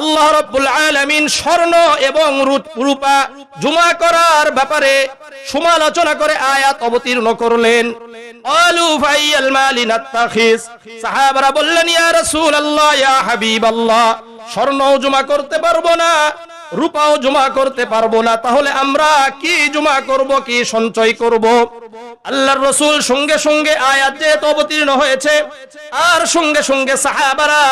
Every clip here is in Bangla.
আল্লাহ রাব্বুল আলামিন স্বর্ণ এবং রূপা জমা করার ব্যাপারে সমালোচনা করে আয়াত অবতীর্ণ করলেন। আলু ফাইয়াল মালি নাত্তাখিস সাহাবারা বললেন, ইয়া রাসূলুল্লাহ, ইয়া হাবিবাল্লাহ, স্বর্ণও জমা করতে পারব না, রূপাও জমা করতে পারব না, তাহলে আমরা কি জমা করব, কি সঞ্চয় করব? আল্লাহর রসুল সঙ্গে সঙ্গে আয়াত যেহেতু অবতীর্ণ হয়েছে। আর সঙ্গে সঙ্গে সাহাবারা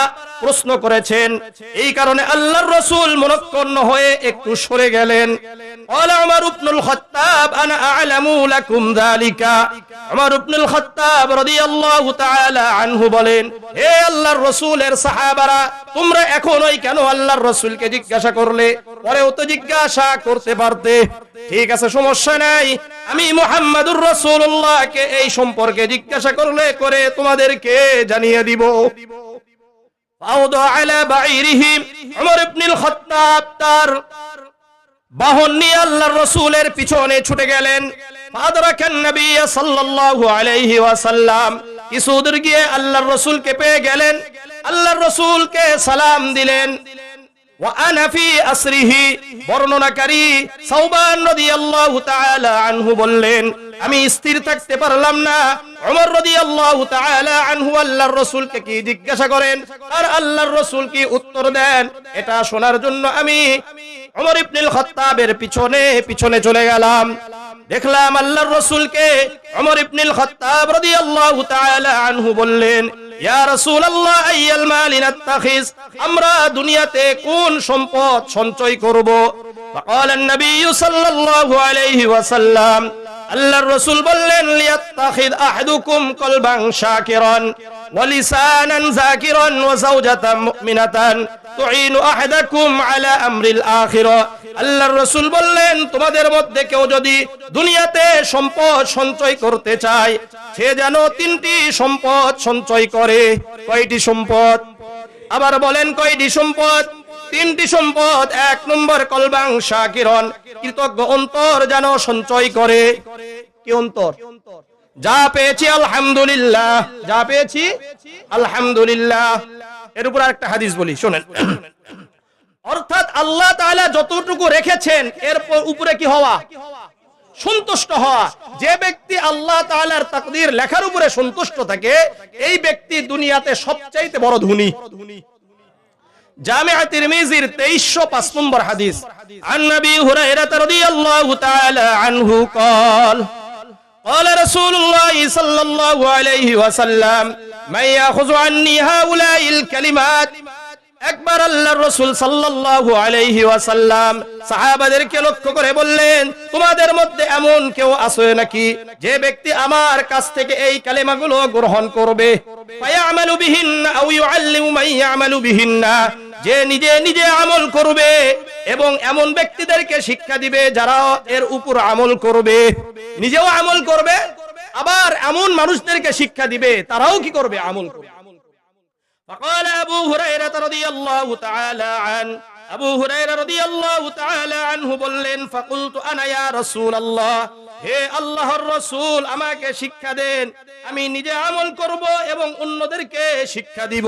প্রশ্ন করেছেন, এই কারণে আল্লাহর রসুল মনক্ষণ হয়ে একটু সরে গেলেন। তোমরা এখন ওই কেন আল্লাহর রসুলকে জিজ্ঞাসা করলে? পরেও তো জিজ্ঞাসা করতে পারতে, ঠিক আছে, সমস্যা নাই। আমি মোহাম্মদুর রসুল্লাহকে এই সম্পর্কে জিজ্ঞাসা করলে করে তোমাদেরকে জানিয়ে দিব। তার আল্লাহ রসুলের পিছনে রসুলকে সালাম দিলেন। বর্ণনাকারী সাউবান রাদিয়াল্লাহু আনহু বললেন, আমি স্থির থাকতে পারলাম না। ওমর রাদিয়াল্লাহু তাআলা আনহু আল্লাহর রাসূলকে কি জিজ্ঞাসা করেন? আর আল্লাহর রাসূল কি উত্তর দেন? এটা শোনার জন্য আমি ওমর ইবনুল খাত্তাবের পিছনে পিছনে চলে গেলাম। দেখলাম আল্লাহর রাসূলকে ওমর ইবনুল খাত্তাব রাদিয়াল্লাহু তাআলা আনহু বললেন ইয়া রাসূলুল্লাহ আইয়াল আমরা দুনিয়াতে কোন সম্পদ সঞ্চয় করব? ফাকালান নবী আলাইহি ওয়াসাল্লাম আল্লাহর রাসূল বললেন লিয়াত্তাখিদ আহাদুকুম কলবান শাকিরান ওয়ালিসানান যাকিরান ওয়া যাওজাতান মুমিনাতান তুইনু আহাদাকুম আলা আমরিল আখিরা। আল্লাহর রাসূল বললেন, তোমাদের মধ্যে কেউ যদি দুনিয়াতে সম্পদ সঞ্চয় করতে চায়, সে যেন তিনটি সম্পদ সঞ্চয় করে। কয়টি সম্পদ? আবার বলেন, কয়টি সম্পদ? তিনটি সম্পদ, এক নম্বর কলবাং শাকিরন কৃতজ্ঞ অন্তর যেন সঞ্চয় করে। কি অন্তর? যা পেয়েছি, আলহামদুলিল্লাহ। যা পেয়েছি, আলহামদুলিল্লাহ। এর উপর একটা হাদিস বলি, শোনেন। অর্থাৎ আল্লাহ তাআলা যতটুকু রেখেছেন, এর উপরে কি হওয়া? সন্তুষ্ট হওয়া। যে ব্যক্তি আল্লাহ তাআলার তাকদীর লেখার উপরে সন্তুষ্ট থাকে, এই ব্যক্তি দুনিয়াতে সবচাইতে বড় ধনী। জামিআ তিরমিজির 2305 নম্বর হাদিস عن ابي هريره رضي الله تعالى عنه قال قال رسول الله صلى الله عليه وسلم من ياخذ عني هؤلاء الكلمات একবার আল্লাহর রাসূল সাল্লাল্লাহু আলাইহি ওয়াসাল্লাম সাহাবাদেরকে লক্ষ্য করে বললেন তোমাদের মধ্যে এমন কেউ আছে নাকি যে ব্যক্তি আমার কাছ থেকে এই কালেমাগুলো গ্রহণ করবে ফায়ামালু বিহিন্না আও ইউআল্লিমু মান ইয়ামালু বিহিন্না যে নিজে নিজে আমল করবে এবং এমন ব্যক্তিদেরকে শিক্ষা দিবে যারা এর উপর আমল করবে নিজেও আমল করবে আবার এমন মানুষদেরকে শিক্ষা দিবে তারাও কি করবে আমল করবে فقال أبو هريرة رضي الله تعالى عنه আবু হুরায়রা রাদিয়াল্লাহু তাআলা আনহু বললেন ফাকুলতু আনা ইয়া রাসূলুল্লাহ হে আল্লাহর রাসূল আমাকে শিক্ষা দেন আমি নিজে আমল করব এবং অন্যদেরকে শিক্ষা দিব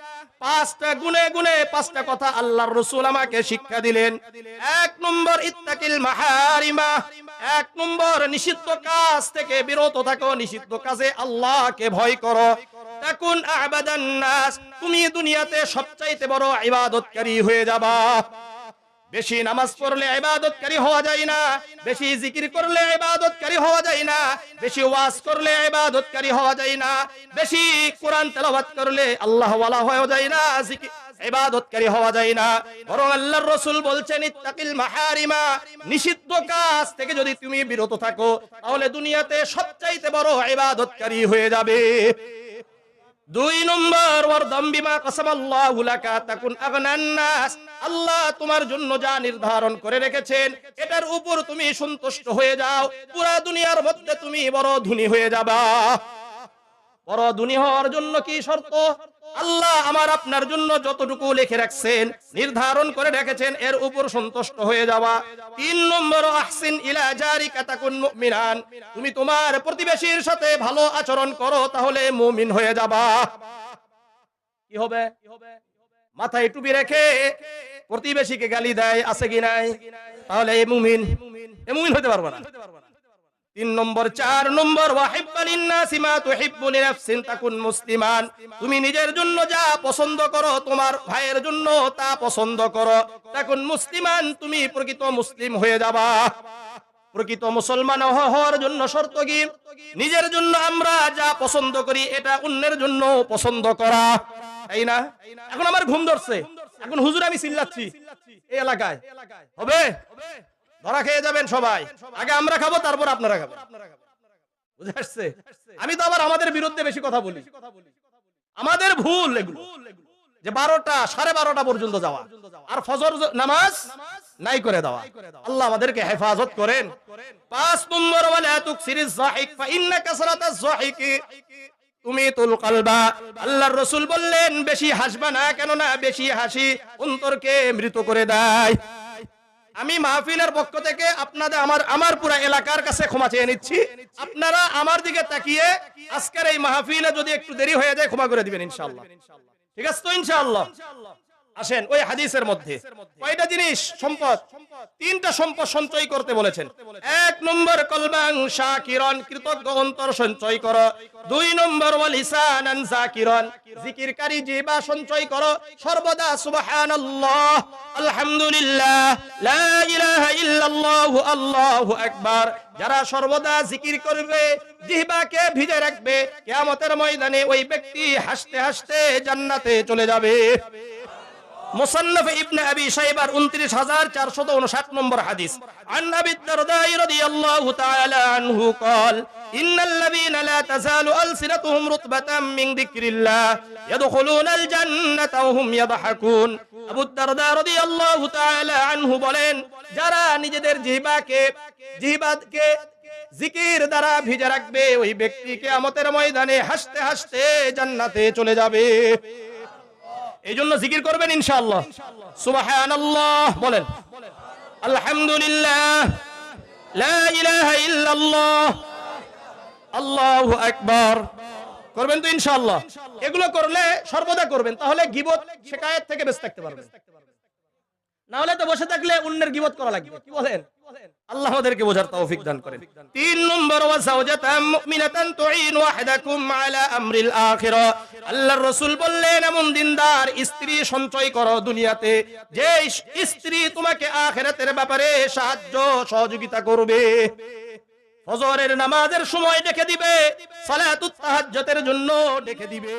পাঁচটা গুনে গুনে পাঁচটা কথা আল্লাহর রসুল আমাকে শিক্ষা দিলেন। এক নম্বর, ইত্তাকিল মাহারিমা। এক নম্বর, নিষিদ্ধ কাজ থেকে বিরত থাকো, নিষিদ্ধ কাজে আল্লাহকে ভয় করো। তাকুন আবাদান তুমি দুনিয়াতে সবচাইতে বড় ইবাদতকারী হয়ে যাবা। বেশি নামাজ পড়লে ইবাদতকারী হওয়া যায় না, বেশি জিকির করলে ইবাদতকারী হওয়া যায় না, বেশি ওয়াজ করলে ইবাদতকারী হওয়া যায় না, বেশি কোরআন তেলাওয়াত করলে আল্লাহ ওয়ালা হওয়া যায় না জিকির ইবাদতকারী হওয়া যায় না। বরং আল্লাহর রাসূল বলছেন, ইত্তাকিল মাহারিমা নিষিদ্ধ কাজ থেকে যদি তুমি বিরত থাকো, তাহলে দুনিয়াতে সবচাইতে বড় ইবাদতকারী হয়ে যাবে। দুই নম্বর, ওয়ারদাম বিমা কাসামাল্লাহু লাকা, তাকুন আগনান নাস। আল্লাহ তোমার জন্য যা নির্ধারণ করে রেখেছেন, এটার উপর তুমি সন্তুষ্ট হয়ে যাও। পুরা দুনিয়ার মধ্যে তুমি বড় ধনী হয়ে যাবা। বড় ধনী হওয়ার জন্য কি শর্ত? আল্লাহ আমার আপনার জন্য যতটুকু লিখে রাখছেন, নির্ধারণ করে রেখেছেন, এর উপর সন্তুষ্ট হয়ে যাওয়া। তিন নম্বর, আহসিন ইলা জারিকা মুমিনান। তুমি তোমার প্রতিবেশীর সাথে ভালো আচরণ করো, তাহলে মুমিন হয়ে যাবা। কি হবে? মাথায় টুপি রেখে প্রতিবেশীকে গালি দেয়, আছে কি নাই? তাহলে এই মুমিন, এ মুমিন হতে পারবে না। তিন নম্বর, চার নম্বর মুসলিমান। তুমি নিজের জন্য যা পছন্দ করো, তোমার ভাইয়ের জন্য তা পছন্দ করো। তাকুন মুসলিমান, তুমি প্রকৃত মুসলিম হয়ে যাবা। প্রকৃত মুসলমান হওয়ার জন্য শর্ত কি? নিজের জন্য আমরা যা পছন্দ করি, এটা অন্যের জন্য পছন্দ করা। তাই না? এখন আমার ঘুম ধরছে। এখন হুজুর আমি চিল্লাচ্ছি। এই এলাকায়। হবে? ধরা খেয়ে যাবেন সবাই। আগে আমরা খাব, তারপর আপনারা খাবেন। বুঝে আসছে? আমি তো আবার আমাদের বিরুদ্ধে বেশি কথা বলি। আমাদের ভুল এগুলো। যে বারোটা, সাড়ে বারোটা পর্যন্ত যাওয়া। আর ফজর নামাজ নাই করে দেওয়া। আল্লাহ আমাদেরকে হেফাজত করেন। পাঁচ নম্বর যাহিকি তুমি তুল কালবা। আল্লাহর রাসূল বললেন, বেশি হাসবা না কেন না বেশি হাসি অন্তরকে মৃত করে দেয়। আমি মাহফিলের পক্ষ থেকে আপনাদের আমার আমার পুরো এলাকার কাছে ক্ষমা চেয়ে নিচ্ছি। আপনারা আমার দিকে তাকিয়ে আজকের এই মাহফিলে যদি একটু দেরি হয়ে যায়, ক্ষমা করে দিবেন ইনশাআল্লাহ। ঠিক আছে তো ইনশাআল্লাহ? আসেন ওই হাদিসের মধ্যে। কয়টা জিনিস? সম্পদ। তিনটা সম্পদ সঞ্চয় করতে বলেছেন। এক নম্বর কলবাং শাকিরন কৃতজ্ঞ অন্তর সঞ্চয় করো। দুই নম্বর ওয়াল লিসানান জাকিরন জিকিরকারী জিবা সঞ্চয় করো। সর্বদা সুবহানাল্লাহ আলহামদুলিল্লাহ লা ইলাহা ইল্লাল্লাহু আল্লাহু আকবার। যারা সর্বদা জিকির করবে জিহ্বাকে ভিজে রাখবে কিয়ামতের ময়দানে ওই ব্যক্তি হাসতে হাসতে জান্নাতে চলে যাবে। মুসান্নাফ ইবনে আবি শাইবার 29459 নম্বর হাদিস عن ابي الدرداء رضي الله تعالى عنه قال ان الذين لا تزال السنتهم رطبة من ذكر الله يدخلون الجنة وهم يضحكون আবু দারদা রাদিয়াল্লাহু তাআলা আনহু বলেন যারা নিজেদের জিহবাকে জিহবাকে জিকির দ্বারা ভিজে রাখবে ওই ব্যক্তি কিয়ামতের ময়দানে হাসতে হাসতে জান্নাতে চলে যাবে এই জন্য জিকির করবেন ইনশাআল্লাহ। সুবহানাল্লাহ, বলেন। আলহামদুলিল্লাহ, লা ইলাহা ইল্লাল্লাহ, আল্লাহু আকবার। করবেন তো ইনশাআল্লাহ। এগুলো করলে সর্বদা করবেন, তাহলে গিবত, শিকায়েত থেকে বেঁচে থাকতে পারবেন। না হলে তো বসে থাকলে অন্যের গিবত করা লাগবে। কি বলেন? বোঝার তৌফিক দান করেন। তিন নম্বর মুমিনাতান তুইন আলা আমরিল আখিরা। আল্লাহর রাসূল বললেন, এমন দিনদার স্ত্রী সঞ্চয় করো দুনিয়াতে। যে স্ত্রী তোমাকে আখিরাতের ব্যাপারে সাহায্য, সহযোগিতা করবে। ফজরের নামাজের সময় ডেকে দিবে, সালাতুত তাহাজ্জুদের জন্য ডেকে দিবে।